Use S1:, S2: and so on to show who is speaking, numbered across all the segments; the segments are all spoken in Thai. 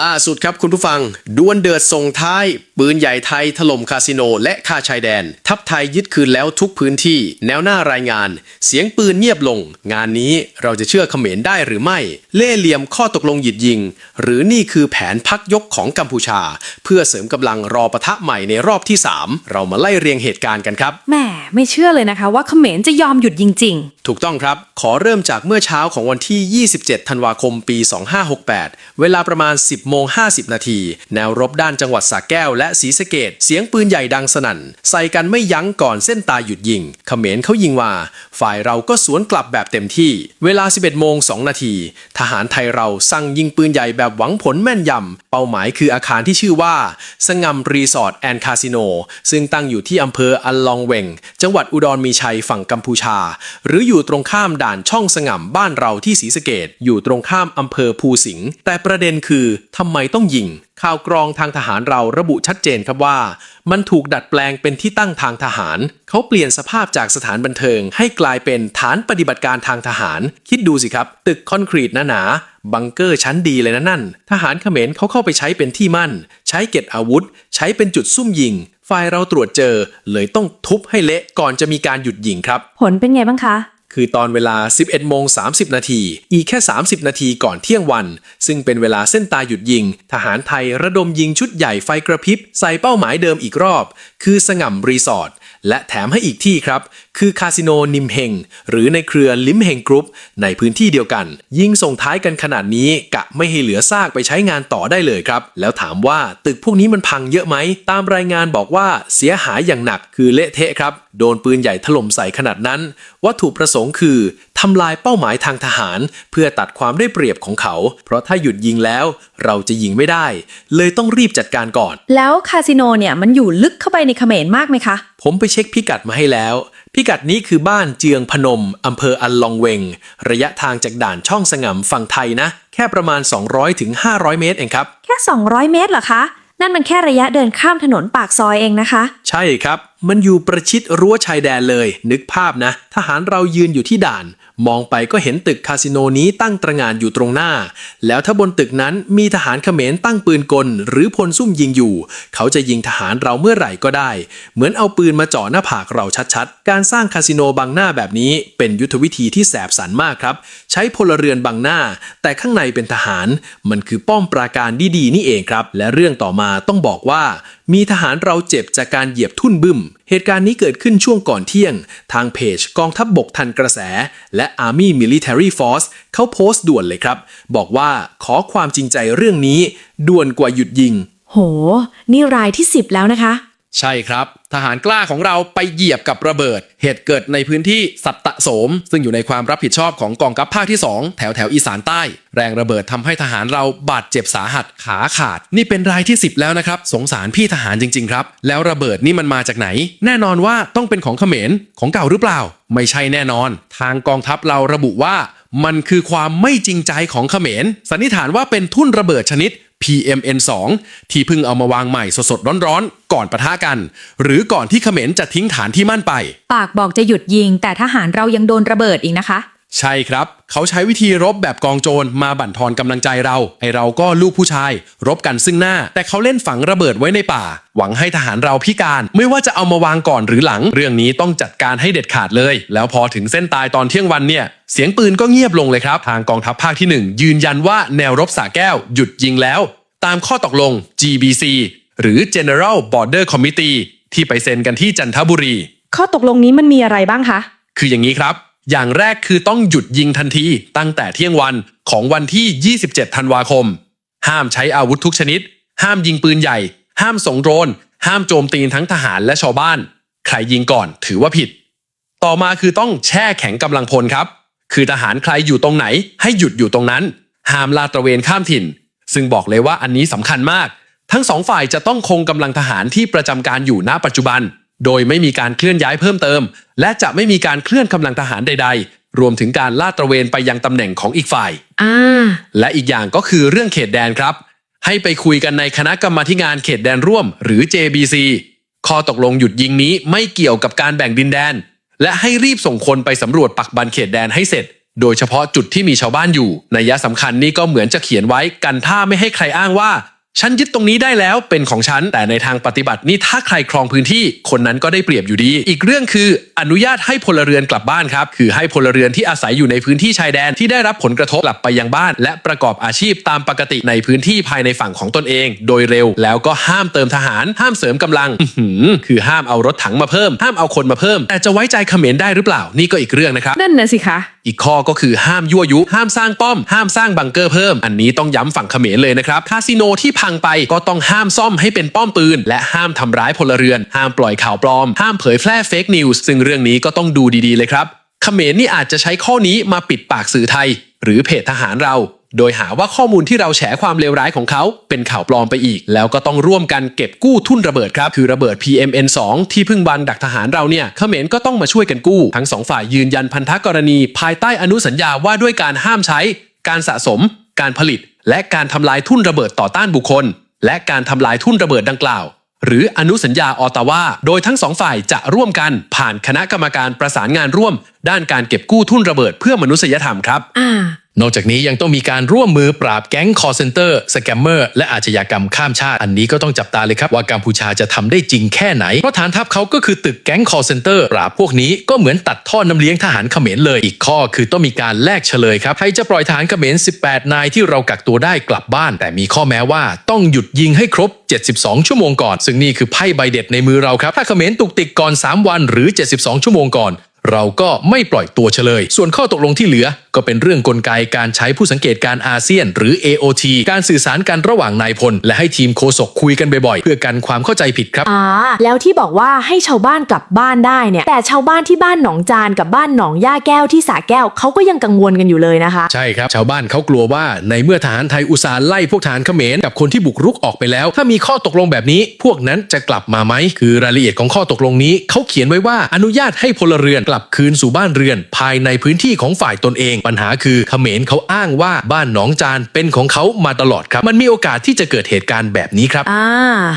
S1: ล่าสุดครับคุณผู้ฟังดวลเดือดส่งท้าย ปืนใหญ่ไทยถล่มคาสิโน และคาชายแดน ทัพไทยยึดคืนแล้วทุกพื้นที่ แนวหน้ารายงาน เสียงปืนเงียบลง งานนี้เราจะเชื่อเขมรได้หรือไม่ เล่ห์เหลี่ยมข้อตกลงหยุดยิง หรือนี่คือแผนพักยกของกัมพูชา เพื่อเสริมกำลังรอปะทะใหม่ในรอบที่ 3 เรามาไล่เรียงเหตุการณ์กันครับ
S2: แหมไม่เชื่อเลยนะคะ ว่าเขมรจะยอมหยุดยิงจริง
S1: ถูกต้องครับ ขอเริ่มจากเมื่อเช้าของวันที่ 27 ธันวาคม ปี 2568 เวลาประมาณ 10โมง50 นาที แนวรบด้านจังหวัดสระแก้วและศรีสะเกดเสียงปืนใหญ่ดังสนั่น ใส่กันไม่ยั้งก่อนเส้นตายหยุดยิงเขมรเขายิงมา ฝ่ายเราก็สวนกลับแบบเต็มที่ เวลา 11โมง2นาที ทหารไทยเราสั่งยิงปืนใหญ่แบบหวังผลแม่นยำ เป้าหมายคืออาคารที่ชื่อว่า สงำรีสอร์ทแอนด์คาสิโน ซึ่งตั้งอยู่ที่อำเภออัลลองเวง จังหวัดอุดรมีชัยฝั่งกัมพูชา หรืออยู่ตรงข้ามด่านช่องสงำบ้านเราที่ศรีสะเกดอยู่ตรงข้ามอำเภอภูสิงห์แต่ประเด็นคือทำไมต้องยิง ข่าวกรองทางทหารเราระบุชัดเจนครับว่า มันถูกดัดแปลงเป็นที่ตั้งทางทหาร เขาเปลี่ยนสภาพจากสถานบันเทิง ให้กลายเป็นฐานปฏิบัติการทางทหาร คิดดูสิครับ ตึกคอนกรีตหนาๆบังเกอร์ชั้นดีเลยนะนั่น ทหารเขมรเขาเข้าไปใช้เป็นที่มั่น ใช้เก็บอาวุธ ใช้เป็นจุดซุ่มยิงฝ่ายเราตรวจเจอเลยต้องทุบให้เละก่อนจะมีการหยุดยิงครับ
S2: ผลเป็นไงบ้างคะ
S1: คือตอนเวลา 11โมง30 นาที อีกแค่ 30 นาทีก่อนเที่ยงวัน ซึ่งเป็นเวลาเส้นตายหยุดยิง ทหารไทยระดมยิงชุดใหญ่ไฟกระพริบ ใส่เป้าหมายเดิมอีกรอบ คือสง่ำรีสอร์ทและแถมให้อีกที่ครับ คือคาสิโนนิมเฮงหรือในเครือลิมเฮงกรุ๊ปในพื้นที่เดียวกัน ยิงส่งท้ายกันขนาดนี้กะไม่ให้เหลือซากไปใช้งานต่อได้เลยครับ แล้วถามว่าตึกพวกนี้มันพังเยอะไหม ตามรายงานบอกว่าเสียหายอย่างหนักคือเละเทะครับ โดนปืนใหญ่ถล่มใส่ขนาดนั้น วัตถุประสงค์คือทำลายเป้าหมายทางทหาร เพื่อตัดความได้เปรียบของเขา เพราะถ้าหยุดยิงแล้วเราจะยิงไม่ได้ เลยต้องรีบจัดการก่อน
S2: แล้วคาสิโนเนี่ยมันอยู่ลึกเข้าไปในเขมรมากไหมคะ
S1: ผมไปเช็คพิกัดมาให้แล้ว พิกัดนี้คือบ้านเจืองพนม อำเภออัลลองเวง ระยะทางจากด่านช่องสงำฝั่งไทยนะ แค่ประมาณ 200-500ถึง500 เมตรเองครับ
S2: แค่ 200 เมตรเหรอคะ นั่นมันแค่ระยะเดินข้ามถนนปากซอยเองนะคะ
S1: ใช่ครับ มันอยู่ประชิดรั้วชายแดนเลย นึกภาพนะ ทหารเรายืนอยู่ที่ด่าน มองไปก็เห็นตึกคาสิโนนี้ตั้งตระหง่านอยู่ตรงหน้า แล้วถ้าบนตึกนั้นมีทหารเขมรตั้งปืนกล หรือพลซุ่มยิงอยู่ เขาจะยิงทหารเราเมื่อไหร่ก็ได้ เหมือนเอาปืนมาจ่อหน้าผากเราชัดๆ การสร้างคาสิโนบังหน้าแบบนี้ เป็นยุทธวิธีที่แสบสันมากครับ ใช้พลเรือนบังหน้า แต่ข้างในเป็นทหาร มันคือป้อมปราการดีๆนี่เองครับ และเรื่องต่อมาต้องบอกว่า มีทหารเราเจ็บจากการเหยียบทุ่นบึ้ม เหตุการณ์นี้เกิดขึ้นช่วงก่อนเที่ยง ทางเพจกองทัพบบกทันกระแส และ Army Military Force เขาโพสต์ด่วนเลยครับ บอกว่าขอความจริงใจเรื่องนี้ ด่วนกว่าหยุดยิง
S2: โห นี่รายที่ 10 แล้วนะคะ
S3: ใช่ครับ ทหารกล้าของเราไปเหยียบกับระเบิด เหตุเกิดในพื้นที่สัตตะโสม ซึ่งอยู่ในความรับผิดชอบของกองทัพภาคที่ 2 แถวแถวอีสานใต้ แรงระเบิดทำให้ทหารเราบาดเจ็บสาหัสขาขาด นี่เป็นรายที่ 10 แล้วนะครับ สงสารพี่ทหารจริง ๆ ครับ แล้วระเบิดนี่มันมาจากไหน แน่นอนว่าต้องเป็นของเขมรของเก่าหรือเปล่า ไม่ใช่แน่นอน ทางกองทัพเราระบุว่ามันคือความไม่จริงใจของเขมร สันนิษฐานว่าเป็นทุ่นระเบิดชนิด PMN2 ที่เพิ่งเอามาวางใหม่สดๆร้อนๆ ก่อนปะทะกัน หรือก่อนที่เขมรจะทิ้งฐานที่มั่นไป
S2: ปากบอกจะหยุดยิง แต่ทหารเรายังโดนระเบิดอีกนะคะ
S3: ใช่ครับ เขาใช้วิธีรบแบบกองโจรมาบั่นทอนกำลังใจเรา ไอเราก็ลูกผู้ชาย รบกันซึ่งหน้า แต่เขาเล่นฝังระเบิดไว้ในป่า หวังให้ทหารเราพิการ ไม่ว่าจะเอามาวางก่อนหรือหลัง เรื่องนี้ต้องจัดการให้เด็ดขาดเลย แล้วพอถึงเส้นตายตอนเที่ยงวันเนี่ย เสียงปืนก็เงียบลงเลยครับ ทางกองทัพภาคที่ 1 ยืนยันว่าแนวรบสาแก้ว หยุดยิงแล้ว ตามข้อตกลง GBC หรือ General Border Committee ที่ไปเซ็นกันที่จันทบุรี
S2: ข้อตกลงนี้มันมีอะไรบ้างคะ
S3: คืออย่างนี้ครับ อย่างแรกคือต้องหยุดยิงทันทีตั้งแต่เที่ยงวันของวันที่ 27 ธันวาคม ห้ามใช้อาวุธทุกชนิด ห้ามยิงปืนใหญ่ ห้ามส่งโดรน ห้ามโจมตีทั้งทหารและชาวบ้าน ใครยิงก่อนถือว่าผิด ต่อมาคือต้องแช่แข็งกำลังพลครับ คือทหารใครอยู่ตรงไหน ให้หยุดอยู่ตรงนั้น ห้ามลาดตระเวนข้ามถิ่น ซึ่งบอกเลยว่าอันนี้สำคัญมาก ทั้งสองฝ่ายจะต้องคงกำลังทหารที่ประจำการอยู่ณปัจจุบัน โดยไม่มีการเคลื่อนย้ายเพิ่มเติม และจะไม่มีการเคลื่อนกำลังทหารใด ๆ รวมถึงการลาดตระเวนไปยังตำแหน่งของอีกฝ่าย
S2: อ่า
S3: และอีกอย่างก็คือเรื่องเขตแดนครับ ให้ไปคุยกันในคณะกรรมาธิการเขตแดนร่วม หรือ JBC ข้อตกลงหยุดยิงนี้ไม่เกี่ยวกับการแบ่งดินแดน และให้รีบส่งคนไปสำรวจปักบันเขตแดนให้เสร็จ
S2: โดยเฉพาะจุดที่มีชาวบ้านอยู่นัยยะสำคัญนี่ก็เหมือนจะเขียนไว้กันท่าไม่ให้ใครอ้างว่า ฉันยึดตรงนี้ได้แล้วเป็นของฉัน แต่ในทางปฏิบัตินี่ถ้าใครครองพื้นที่คนนั้นก็ได้เปรียบอยู่ดี อีกเรื่องคืออนุญาตให้พลเรือนกลับบ้านครับ คือให้พลเรือนที่อาศัยอยู่ในพื้นที่ชายแดนที่ได้รับผลกระทบกลับไปยังบ้าน และประกอบอาชีพตามปกติในพื้นที่ภายในฝั่งของตนเอง โดยเร็ว แล้วก็ห้ามเติมทหาร ห้ามเสริมกำลังคือห้ามเอารถถังมาเพิ่ม ห้ามเอาคนมาเพิ่ม แต่จะไว้ใจเขมรได้หรือเปล่า นี่ก็อีกเรื่องนะครับ
S3: นั่นนะสิคะ
S2: อีกข้อก็คือห้ามยั่วยุ ห้ามสร้างป้อม ห้ามสร้างบังเกอร์เพิ่ม อันนี้ต้องย้ำฝั่งเขมรเลยนะครับ คาสิโนที่พังไปก็ต้องห้ามซ่อมให้เป็นป้อมปืน และห้ามทำร้ายพลเรือน ห้ามปล่อยข่าวปลอม ห้ามเผยแพร่เฟกนิวส์ ซึ่งเรื่องนี้ก็ต้องดูดีๆเลยครับ เขมรนี่อาจจะใช้ข้อนี้มาปิดปากสื่อไทย หรือเพจทหารเรา โดยหาว่าข้อมูลที่เราแฉความเลวร้ายของเขาเป็นข่าวปลอมไปอีก แล้วก็ต้องร่วมกันเก็บกู้ทุ่นระเบิดครับคือระเบิด PMN2 ที่เพิ่งบังดักทหารเราเนี่ยเขมรก็ต้องมาช่วยกันกู้ ทั้งสองฝ่ายยืนยันพันธกรณี ภายใต้อนุสัญญาว่าด้วยการห้ามใช้ การสะสม การผลิต และการทำลายทุ่นระเบิดต่อต้านบุคคล และการทำลายทุ่นระเบิดดังกล่าวหรืออนุสัญญาออตาวา โดยทั้งสองฝ่ายจะร่วมกันผ่านคณะกรรมการประสานงานร่วม ด้านการเก็บกู้ทุ่นระเบิดเพื่อมนุษยธรรมครับ
S3: อ่า
S1: นอกจากนี้ยังต้องมีการร่วมมือปราบแก๊งคอร์เซนเตอร์สแกมเมอร์และอาชญากรรมข้ามชาติ อันนี้ก็ต้องจับตาเลยครับว่ากัมพูชาจะทำได้จริงแค่ไหน เพราะฐานทัพเขาก็คือตึกแก๊งคอร์เซนเตอร์ปราบพวกนี้ก็เหมือนตัดท่อน้ำเลี้ยงทหารเขมรเลย อีกข้อคือต้องมีการแลกเฉลยครับใครจะปล่อยทหารเขมร 18 นายที่เรากักตัวได้กลับบ้าน แต่มีข้อแม้ว่าต้องหยุดยิงให้ครบ 72 ชั่วโมงก่อน ซึ่งนี่คือไพ่ใบเด็ดในมือเราครับถ้าเขมรตุกติกก่อน 3 วันหรือ 72 ชั่วโมงก่อน เราก็ไม่ปล่อยตัวเฉลย ส่วนข้อตกลงที่เหลือ ก็เป็นเรื่องกลไกการใช้ผู้สังเกตการอาเซียน หรือ AOT การสื่อสารกันระหว่างนายพล และให้ทีมโคศกคุยกันบ่อยๆ เพื่อกันความเข้าใจผิดครับ
S3: อ่าแล้วที่บอกว่าให้ชาวบ้านกลับบ้านได้เนี่ย แต่ชาวบ้านที่บ้านหนองจานกับบ้านหนองย่าแก้วที่สาแก้วเขาก็ยังกังวลกันอยู่เลยนะคะ
S1: ใช่ครับ ชาวบ้านเขากลัวว่าในเมื่อทหารไทยอุตสาห์ไล่พวกทหารเขมรกับคนที่บุกรุกออกไปแล้ว ถ้ามีข้อตกลงแบบนี้ พวกนั้นจะกลับมาไหมคือรายละเอียดของข้อตกลงนี้เขาเขียนไว้ว่าอนุญาตให้พลเรือนกลับคืนสู่บ้านเรือน ภายในพื้นที่ของฝ่ายตนเอง ปัญหาคือเขมรเขาอ้างว่าบ้านหนองจานเป็นของเขามาตลอดครับ มันมีโอกาสที่จะเกิดเหตุการณ์แบบนี้ครับ
S3: อ่า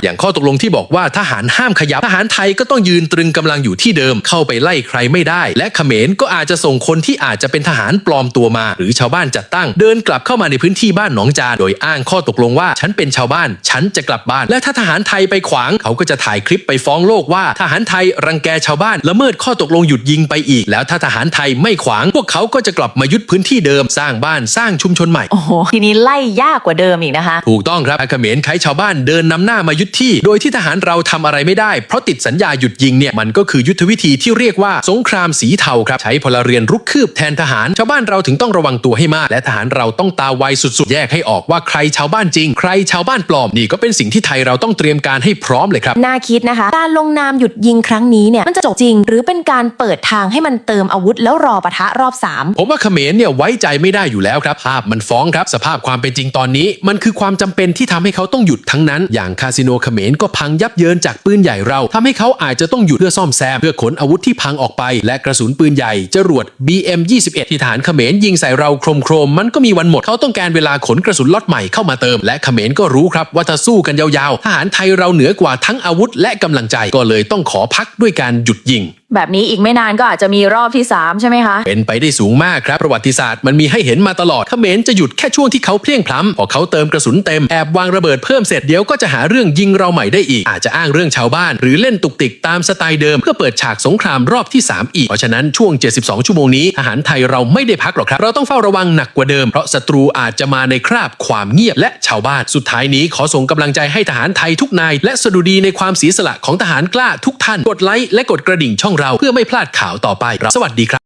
S1: อย่างข้อตกลงที่บอกว่าทหารห้ามขยับทหารไทยก็ต้องยืนตรึงกำลังอยู่ที่เดิมเข้าไปไล่ใครไม่ได้ และเขมรก็อาจจะส่งคนที่อาจจะเป็นทหารปลอมตัวมา หรือชาวบ้านจัดตั้ง เดินกลับเข้ามาในพื้นที่บ้านหนองจานโดยอ้างข้อตกลงว่าฉันเป็นชาวบ้าน ฉันจะกลับบ้าน และถ้าทหารไทยไปขวาง เขาก็จะถ่ายคลิปไปฟ้องโลกว่าทหารไทยรังแกชาวบ้านละเมิดข้อตกลงหยุดยิงไปอีก แล้วถ้าทหารไทยไม่ขวาง พวกเขาก็จะกลับมายึดพื้นที่เดิมสร้างบ้านสร้างชุมชนใหม่
S3: โอ้โห ทีนี้ไล่ยากกว่าเดิมอีกนะคะ
S1: ถูกต้องครับอาเขมรใช้ชาวบ้านเดินนำหน้ามายึดที่ โดยที่ทหารเราทำอะไรไม่ได้ เพราะติดสัญญาหยุดยิงเนี่ยมันก็คือยุทธวิธีที่เรียกว่าสงครามสีเทาครับใช้พลเรือนรุกคืบแทนทหาร ชาวบ้านเราถึงต้องระวังตัวให้มาก และทหารเราต้องตาไวสุดๆ แยกให้ออกว่าใครชาวบ้านจริง ใครชาวบ้านปลอมนี่ก็เป็นสิ่งที่ไทยเราต้องเตรียมการให้พร้อมเลยครับ
S3: น่าคิดนะคะ การลงนามหยุดยิงครั้งนี้เนี่ยมันจะจบจริง หรือเป็นการเปิดทางให้มันเติมอาวุธแล้วรอปะทะรอบ 3
S1: ผมว่าเขมรเนี่ยไว้ใจไม่ได้อยู่แล้วครับ ภาพมันฟ้องครับ สภาพความเป็นจริงตอนนี้ มันคือความจำเป็นที่ทำให้เขาต้องหยุดทั้งนั้น อย่างคาสิโนเขมรก็พังยับเยินจากปืนใหญ่เราทำให้เขาอาจจะต้องหยุดเพื่อซ่อมแซม เพื่อขนอาวุธที่พังออกไป และกระสุนปืนใหญ่จรวด BM 21 ที่ฐานเขมรยิงใส่เราโครมโครมๆมันก็มีวันหมดเขาต้องการเวลาขนกระสุนล็อตใหม่เข้ามาเติม และเขมรก็รู้ครับว่าถ้าสู้กันยาวๆทหารไทยเราเหนือกว่าทั้งอาวุธและกำลังใจก็เลยต้องขอพักด้วยการหยุดยิง
S3: แบบนี้อีกไม่นานก็อาจจะมีรอบที่ 3 ใช่ไหมคะ
S1: เป็นไปได้สูงมากครับ ประวัติศาสตร์มันมีให้เห็นมาตลอดเขมรจะหยุดแค่ช่วงที่เขาเพลียงพล้ำพอเขาเติมกระสุนเต็มแอบวางระเบิดเพิ่มเสร็จเดี๋ยวก็จะหาเรื่องยิงเราใหม่ได้อีก อาจจะอ้างเรื่องชาวบ้าน หรือเล่นตุกติกตามสไตล์เดิมเพื่อเปิดฉากสงครามรอบที่ 3 อีก เพราะฉะนั้นช่วง 72 ชั่วโมงนี้ทหารไทยเราไม่ได้พักหรอกครับ เราต้องเฝ้าระวังหนักกว่าเดิมเพราะศัตรูอาจจะมาในคราบความเงียบและชาวบ้านสุดท้ายนี้ขอส่งกำลังใจให้ทหารไทยทุกนาย และสดุดีในความเสียสละของทหารกล้าทุกท่านกดไลค์และกดกระดิ่งช่องเราเพื่อไม่พลาดข่าวต่อไป สวัสดีครับ